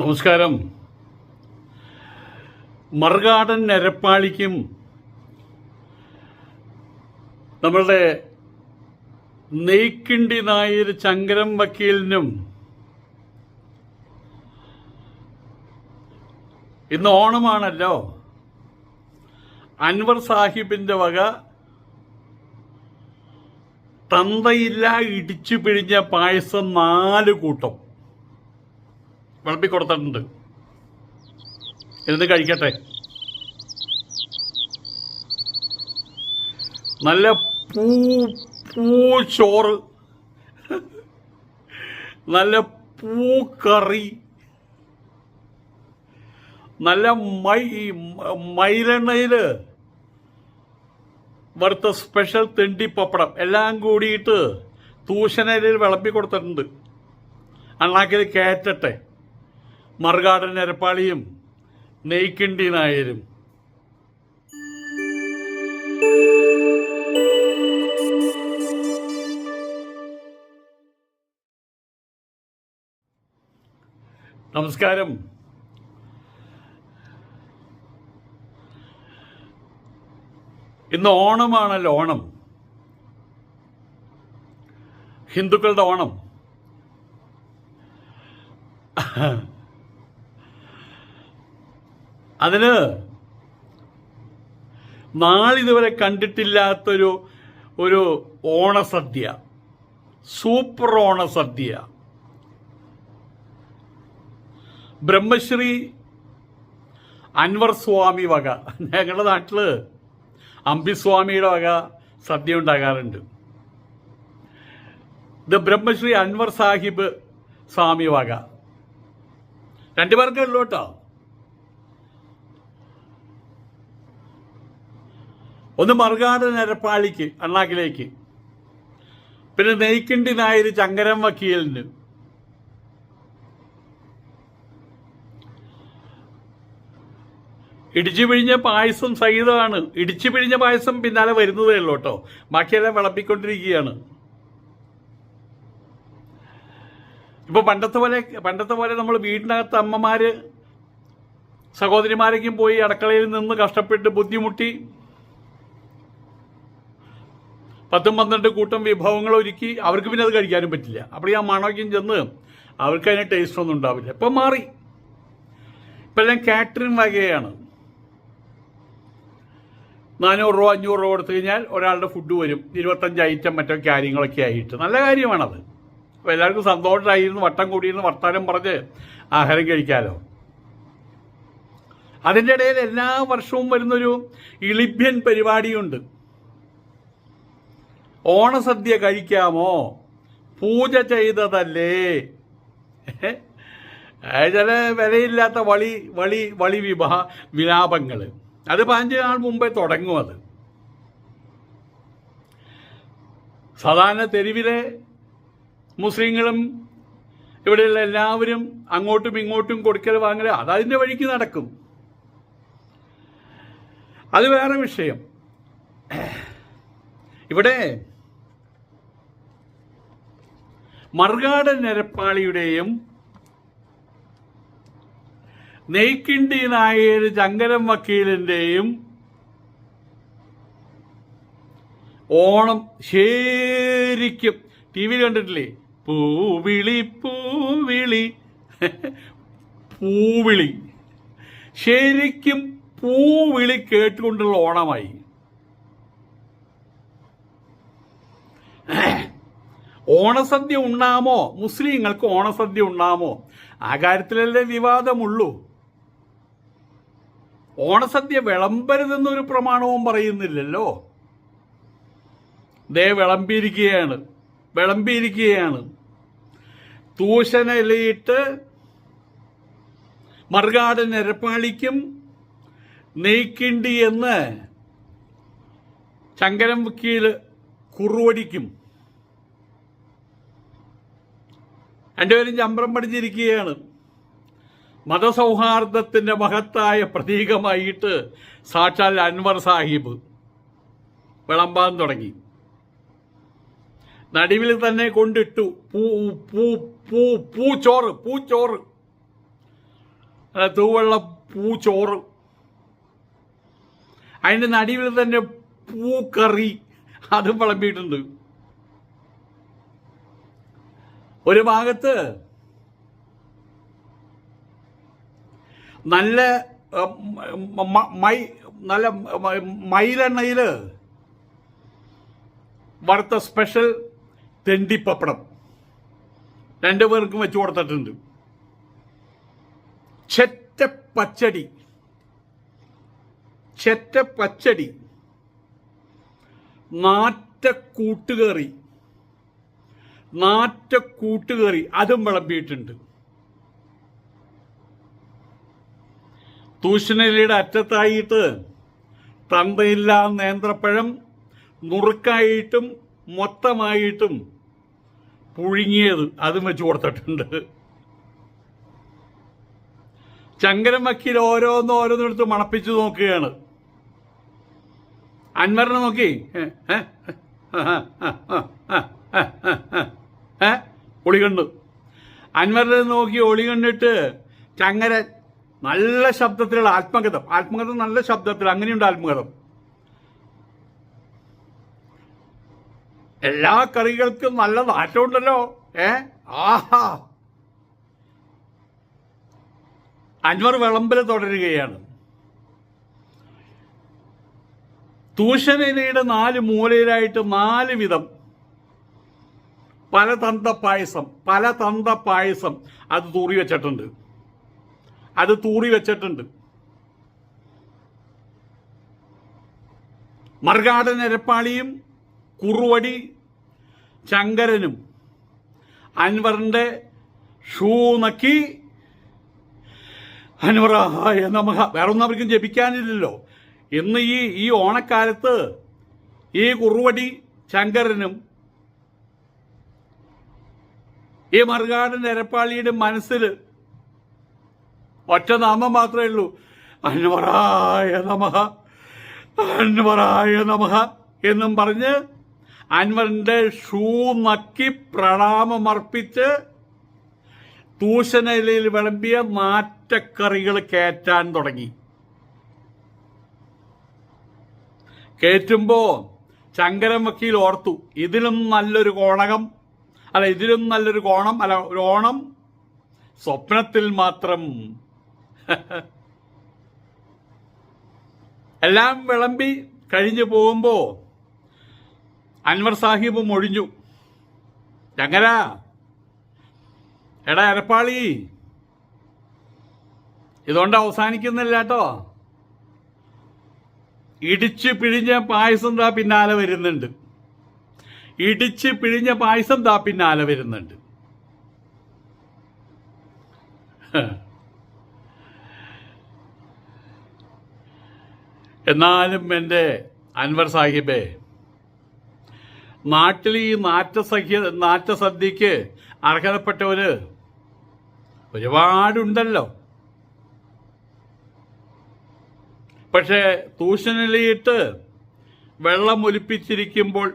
നമസ്കാരം. മറുകാടൻ നരപ്പാളിക്കും നമ്മളുടെ നെയ്ക്കിണ്ടി നായർ ചങ്കരം വക്കീലിനും ഇന്ന് ഓണമാണല്ലോ. അൻവർ സാഹിബിന്റെ വക തന്തയില്ല ഇടിച്ചു പിഴിഞ്ഞ പായസം നാല് കൂട്ടം. വിളമ്പി കൊടുത്തിട്ടുണ്ട്. ഇരുന്ന് കഴിക്കട്ടെ. നല്ല പൂ പൂ ചോറ്. നല്ല പൂക്കറി. നല്ല മൈ മൈലെണ്ണയിൽ വറുത്ത സ്പെഷ്യൽ തെണ്ടി പപ്പടം. എല്ലാം കൂടിയിട്ട് തൂഷനയിൽ വിളമ്പി കൊടുത്തിട്ടുണ്ട്. അണ്ണാക്കിൽ കയറ്റട്ടെ. മറുകാടൻ നരപ്പാളിയും നെയ്ക്കിണ്ടി നായരും. നമസ്കാരം. ഇന്ന് ഓണമാണല്ലോ ഓണം. ഹിന്ദുക്കളുടെ ഓണം. അതിന് നാളിതുവരെ കണ്ടിട്ടില്ലാത്തൊരു ഒരു ഓണസദ്യ സൂപ്പർ ഓണസദ്യ. ബ്രഹ്മശ്രീ അൻവർ സ്വാമി വക. ഞങ്ങളുടെ നാട്ടിൽ അംബിസ്വാമിയുടെ വക സദ്യ ഉണ്ടാകാറുണ്ട്. ഇത് ബ്രഹ്മശ്രീ അൻവർ സാഹിബ് സ്വാമി വക. ഉള്ളൂ കേട്ടോ. ഒന്ന് മറുകാട് നരപ്പാളിക്ക് അണ്ണാക്കിലേക്ക്. പിന്നെ നെയ്ക്കിണ്ടി നായർ ചങ്കരം വക്കീലിന്. ഇടിച്ചു പിഴിഞ്ഞ പായസം സഹിതമാണ്. ഇടിച്ചു പിഴിഞ്ഞ പായസം പിന്നാലെ വരുന്നതേ ഉള്ളൂ കേട്ടോ. ബാക്കിയെല്ലാം വിളപ്പിക്കൊണ്ടിരിക്കുകയാണ് ഇപ്പൊ പണ്ടത്തെ പോലെ പണ്ടത്തെ പോലെ നമ്മൾ വീടിനകത്ത് അമ്മമാര് സഹോദരിമാരേക്കും പോയി അടുക്കളയിൽ നിന്ന് കഷ്ടപ്പെട്ട് ബുദ്ധിമുട്ടി പത്തും പന്ത്രണ്ട് കൂട്ടം വിഭവങ്ങൾ ഒരുക്കി അവർക്ക് പിന്നെ അത് കഴിക്കാനും പറ്റില്ല. അപ്പോൾ ആ മണക്കും ചെന്ന് അവർക്ക് അതിന് ടേസ്റ്റ് ഒന്നും ഉണ്ടാവില്ല. ഇപ്പം മാറി. ഇപ്പം എല്ലാം കാറ്ററിംഗ് വകയാണ്. നാനൂറ് രൂപ അഞ്ഞൂറ് രൂപ കൊടുത്തു കഴിഞ്ഞാൽ ഒരാളുടെ ഫുഡ് വരും. ഇരുപത്തഞ്ച് ഐറ്റം മറ്റോ കാര്യങ്ങളൊക്കെ ആയിട്ട്. നല്ല കാര്യമാണത്. അപ്പോൾ എല്ലാവർക്കും സന്തോഷമായിരുന്നു. വട്ടം കൂടിയിരുന്ന് വർത്താനം പറഞ്ഞ് ആഹാരം കഴിക്കാമല്ലോ അതിന്റെ ഇടയിൽ എല്ലാ വർഷവും വരുന്നൊരു ഇളിഭ്യൻ പരിപാടിയുണ്ട്. ഓണസദ്യ കഴിക്കാമോ? പൂജ ചെയ്തതല്ലേ? ചില വിലയില്ലാത്ത വളി വളി വളി വിഭാ വിലാപങ്ങൾ അത് പതിനഞ്ച് നാൾ മുമ്പേ തുടങ്ങും അത്. സാധാരണ തെരുവിലെ മുസ്ലിങ്ങളും ഇവിടെയുള്ള എല്ലാവരും അങ്ങോട്ടും ഇങ്ങോട്ടും കൊടുക്കൽ വാങ്ങൽ അത് അതിന്റെ വഴിക്ക് നടക്കും. അത് വേറെ വിഷയം. ഇവിടെ മറുകാടൻ നരപ്പാളിയുടെയും നെയ്ക്കിണ്ടി നായർ ചങ്കരം വക്കീലിന്റെയും ഓണം ശരിക്കും ടി വിയിൽ കണ്ടിട്ടില്ലേ? പൂവിളി പൂവിളി. പൂവിളി. ശരിക്കും പൂവിളി കേട്ടുകൊണ്ടുള്ള ഓണമായി. ഓണസദ്യ ഉണ്ണാമോ? മുസ്ലിങ്ങൾക്ക് ഓണസദ്യ ഉണ്ണാമോ? ആ കാര്യത്തിലല്ലേ വിവാദമുള്ളൂ. ഓണസദ്യ വിളമ്പരുതെന്നൊരു പ്രമാണവും പറയുന്നില്ലല്ലോ. ദേ വിളമ്പിയിരിക്കുകയാണ്. വിളമ്പിയിരിക്കുകയാണ്. തൂഷനിലയിട്ട് മറുകാട് നിരപ്പാളിക്കും നെയ്ക്കിണ്ടി എന്ന് ചങ്കരം വക്കീൽ കുറുവടിക്കും. രണ്ടുപേരും ചമ്പ്രം പഠിച്ചിരിക്കുകയാണ് മതസൗഹാർദ്ദത്തിന്റെ മഹത്തായ പ്രതീകമായിട്ട് സാക്ഷാൽ അൻവർ സാഹിബ് വിളമ്പാൻ തുടങ്ങി. നടുവിൽ തന്നെ കൊണ്ടിട്ടു പൂ പൂ പൂ പൂച്ചോറ് പൂച്ചോറ്. അല്ല, തൂവെള്ള പൂച്ചോറ്. അതിന്റെ നടുവിൽ തന്നെ പൂക്കറി. അതും വിളമ്പിയിട്ടുണ്ട്. ഒരു ഭാഗത്ത് നല്ല മ- നല്ല മയിലെണ്ണയിൽ വറുത്ത സ്പെഷ്യൽ തെണ്ടിപ്പപ്പടം. രണ്ടു പേർക്കും വെച്ച് കൊടുത്തിട്ടുണ്ട്. ചെറ്റ പച്ചടി. ചെറ്റ പച്ചടി. നാറ്റ കൂട്ടുകറി നാറ്റ കൂട്ടുകറി അതും വിളമ്പിയിട്ടുണ്ട് തൂഷണലിയുടെ അറ്റത്തായിട്ട് തന്തയില്ല നേന്ത്രപ്പഴം നുറുക്കായിട്ടും മൊത്തമായിട്ടും പുഴുങ്ങിയത് അതും വെച്ച് കൊടുത്തിട്ടുണ്ട് ചങ്കരം വക്കീൽ ഓരോന്ന് ഓരോന്നെടുത്ത് മണപ്പിച്ചു നോക്കുകയാണ് അൻവറിനെ നോക്കി ഏ, ഒളികണ്ടു അൻവറിനെ നോക്കി ഒളി കണ്ടിട്ട് ചങ്ങരൻ നല്ല ശബ്ദത്തിലുള്ള ആത്മകഥം. ആത്മകഥം നല്ല ശബ്ദത്തിൽ അങ്ങനെയുണ്ട് ആത്മകഥം. എല്ലാ കറികൾക്കും നല്ല നാറ്റമുണ്ടല്ലോ. ഏ? ആഹാ. അൻവർ വിളമ്പൽ തുടരുകയാണ്. തൂഷനിലയുടെ നാല് മൂലയിലായിട്ട് നാല് വിധം പല തന്ത പായസം പല തന്ത പായസം അത് തൂറി വെച്ചിട്ടുണ്ട്. അത് തൂറി വെച്ചിട്ടുണ്ട്. മറുകാടൻ എരപ്പാളിയും കുറുവടി ശങ്കരനും അൻവറിന്റെ ഷൂ നക്കി അൻവറായ നമഹ. വേറെ ഒന്നും അവർക്കും ജപിക്കാനില്ലല്ലോ. ഇന്ന് ഈ ഈ ഓണക്കാലത്ത് ഈ കുറുവടി ശങ്കരനും ഈ മറുകാടൻ എരപ്പാളിയുടെ മനസ്സിൽ ഒറ്റ നാമം മാത്രമേ ഉള്ളൂ. അൻവറായ നമഹ അൻവറായ നമഹ എന്നും പറഞ്ഞ് അൻവറിന്റെ ഷൂ നക്കി പ്രണാമമർപ്പിച്ച് തൂശനിലയിൽ വിളമ്പിയ നാറ്റക്കറികൾ കയറ്റാൻ തുടങ്ങി. കയറ്റുമ്പോ ശങ്കരൻ വക്കീൽ ഓർത്തു ഇതിലും നല്ലൊരു കോണകം അല്ല ഇതിലും നല്ലൊരു കോണം അല്ല ഒരു ഓണം സ്വപ്നത്തിൽ മാത്രം. എല്ലാം വിളമ്പി കഴിഞ്ഞു പോകുമ്പോ അൻവർ സാഹിബ് ഒഴിഞ്ഞു ചങ്ങര എടാ എരപ്പാളി ഇതുകൊണ്ട് അവസാനിക്കുന്നില്ല കേട്ടോ ഇടിച്ചു പിഴിഞ്ഞ പായസം താ പിന്നാലെ വരുന്നുണ്ട്. ഇടിച്ച് പിഴിഞ്ഞ പായസം താ പിന്നാലെ വരുന്നുണ്ട്. എന്നാലും എന്റെ അൻവർ സാഹിബേ നാട്ടിൽ ഈ നാറ്റസഖ്യ നാറ്റസദ്യക്ക് അർഹതപ്പെട്ടവര് ഒരുപാടുണ്ടല്ലോ. പക്ഷേ തൂഷണിലിയിട്ട് വെള്ളം ഒലിപ്പിച്ചിരിക്കുമ്പോൾ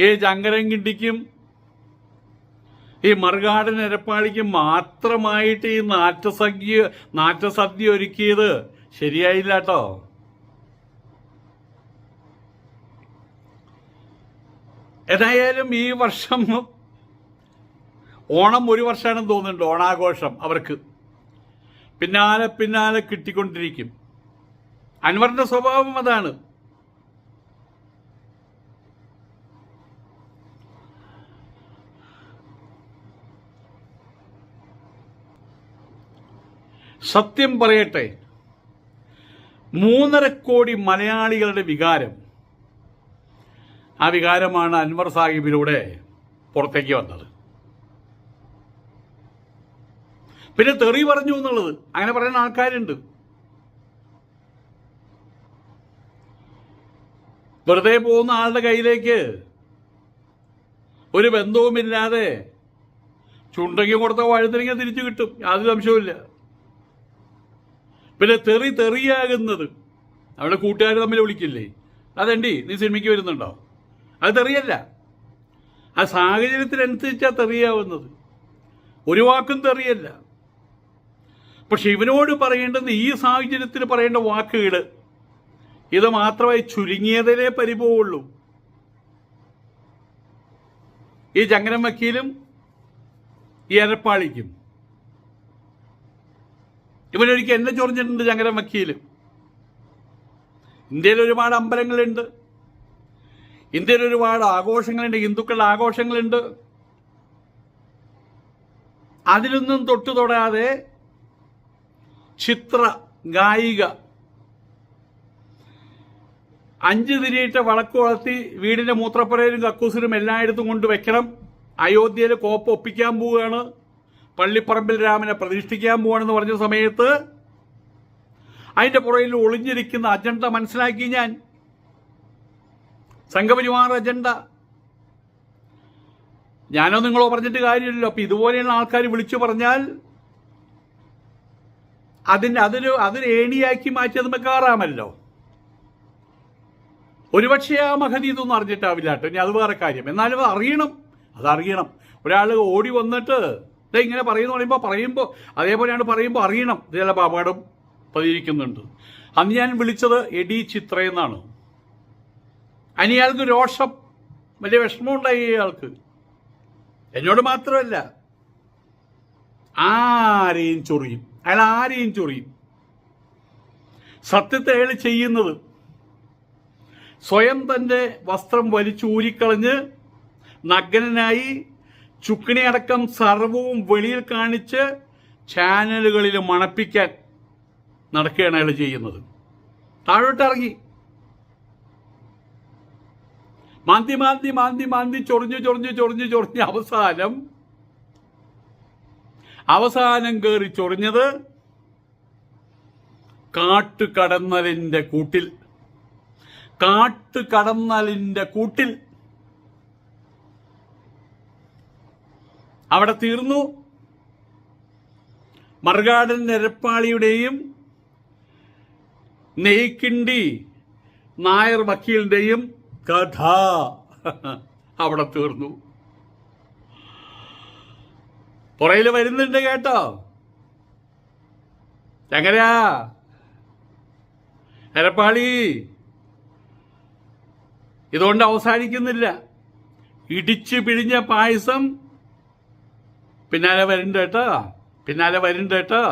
ഈ ചങ്കരൻകിട്ടിക്കും ഈ മറുകാടൻ എരപ്പാളിക്കും മാത്രമായിട്ട് ഈ നാറ്റസദ്യ നാറ്റസദ്യ ഒരുക്കിയത് ശരിയായില്ല കേട്ടോ ഏതായാലും ഈ വർഷം ഓണം ഒരു വർഷമാണെന്ന് തോന്നുന്നുണ്ട് ഓണാഘോഷം അവർക്ക്. പിന്നാലെ പിന്നാലെ കിട്ടിക്കൊണ്ടിരിക്കും. അൻവറിന്റെ സ്വഭാവം അതാണ്. സത്യം പറയട്ടെ. മൂന്നര കോടി മലയാളികളുടെ വികാരം. ആ വികാരമാണ് അൻവർ സാഹിബിലൂടെ പുറത്തേക്ക് വന്നത്. പിന്നെ തെറി പറഞ്ഞു എന്നുള്ളത്. അങ്ങനെ പറയുന്ന ആൾക്കാരുണ്ട്. വെറുതെ പോകുന്ന ആളുടെ കയ്യിലേക്ക് ഒരു ബന്ധവുമില്ലാതെ ചുണ്ടങ്ങി കൊടുത്ത വഴുതിരിങ്ങ തിരിച്ചു കിട്ടും. യാതൊരു സംശയവുമില്ല. പിന്നെ തെറി തെറിയാകുന്നത്. അവിടെ കൂട്ടുകാർ തമ്മിൽ വിളിക്കില്ലേ? അതെണ്ടി നീ സിനിമയ്ക്ക് വരുന്നുണ്ടോ? അത് തെറിയല്ല. ആ സാഹചര്യത്തിനനുസരിച്ചാണ് തെറിയാവുന്നത്. ഒരു വാക്കും തെറിയല്ല. പക്ഷെ ഇവനോട് പറയേണ്ടത് ഈ സാഹചര്യത്തിൽ പറയേണ്ട വാക്കുകൾ ഇത് മാത്രമായി ചുരുങ്ങിയതിലേ പരിപോവുള്ളൂ. ഈ ചങ്ങനം വക്കീലും ഈ എരപ്പാളിക്കും ഇവനൊരിക്കൽ എന്നെ ചൊറിഞ്ഞിട്ടുണ്ട് ചങ്ങരം മക്കിയിൽ ഇന്ത്യയിൽ ഒരുപാട് അമ്പലങ്ങളുണ്ട്. ഇന്ത്യയിൽ ഒരുപാട് ആഘോഷങ്ങളുണ്ട്. ഹിന്ദുക്കളുടെ ആഘോഷങ്ങളുണ്ട്. അതിലൊന്നും തൊട്ടു തൊടാതെ ചിത്ര ഗായിക അഞ്ച് തിരിയിട്ട് വളക്ക് വളർത്തി വീടിന്റെ മൂത്രപ്പുരയിലും കക്കൂസിലും എല്ലായിടത്തും കൊണ്ട് വെക്കണം അയോധ്യയിൽ കോപ്പ് ഒപ്പിക്കാൻ പോവുകയാണ്. പള്ളിപ്പറമ്പിൽ രാമനെ പ്രതിഷ്ഠിക്കാൻ പോവാണെന്ന് പറഞ്ഞ സമയത്ത് അതിന്റെ പുറകിൽ ഒളിഞ്ഞിരിക്കുന്ന അജണ്ട മനസ്സിലാക്കി ഞാൻ. സംഘപരിവാർ അജണ്ട. ഞാനോ നിങ്ങളോ പറഞ്ഞിട്ട് കാര്യമില്ലല്ലോ. അപ്പൊ ഇതുപോലെയുള്ള ആൾക്കാർ വിളിച്ചു പറഞ്ഞാൽ അതിന് അതിന് അതിന് ഏണിയാക്കി മാറ്റിയത് മെക്കാറാമല്ലോ ഒരുപക്ഷെ ആ മഹതി ഇതൊന്നും അറിഞ്ഞിട്ടാവില്ല കേട്ടോ. ഇനി അത് വേറെ കാര്യം. എന്നാലും അറിയണം. അതറിയണം. ഒരാൾ ഓടി വന്നിട്ട് ഇത് ഇങ്ങനെ പറയുന്നു പറയുമ്പോൾ പറയുമ്പോൾ അതേപോലെയാണ് പറയുമ്പോൾ അറിയണം. ചിലപ്പോൾ അപകടം പതിയിരിക്കുന്നുണ്ട് അന്ന് ഞാൻ വിളിച്ചത് എഡി ചിത്ര എന്നാണ്. അനിയാൾക്ക് രോഷം വലിയ വിഷമമുണ്ടായി അയാൾക്ക്. എന്നോട് മാത്രമല്ല ആരെയും ചൊറിയും. അയാൾ ആരെയും ചൊറിയും. സത്യത്തെ അയാൾ ചെയ്യുന്നത് സ്വയം തന്റെ വസ്ത്രം വലിച്ചൂരിക്കളഞ്ഞ് നഗ്നനായി ചുക്കിണിയടക്കം സർവവും വെളിയിൽ കാണിച്ച് ചാനലുകളിൽ മണപ്പിക്കാൻ നടക്കുകയാണ് അയാൾ ചെയ്യുന്നത്. താഴോട്ടിറങ്ങി മാന്തി മാന്തി മാന്തി മാന്തി ചൊറിഞ്ഞു ചൊറിഞ്ഞു ചൊറിഞ്ഞു ചൊറിഞ്ഞ് അവസാനം അവസാനം കയറി ചൊറിഞ്ഞത് കാട്ടുകടന്നലിന്റെ കൂട്ടിൽ. കാട്ടുകടന്നലിന്റെ കൂട്ടിൽ. അവിടെ തീർന്നു. മറുകാടൻ നിരപ്പാളിയുടെയും നെയ്ക്കിണ്ടി നായർ വക്കീലിന്റെയും കഥ അവിടെ തീർന്നു. പുറയിൽ വരുന്നുണ്ട് കേട്ടോ. ചങ്ങരാ എരപ്പാളി ഇതുകൊണ്ട് അവസാനിക്കുന്നില്ല. ഇടിച്ചു പിഴിഞ്ഞ പായസം പിന്നാലെ വരുന്നുണ്ട് കേട്ടോ. പിന്നാലെ വരുന്നുണ്ട് കേട്ടോ.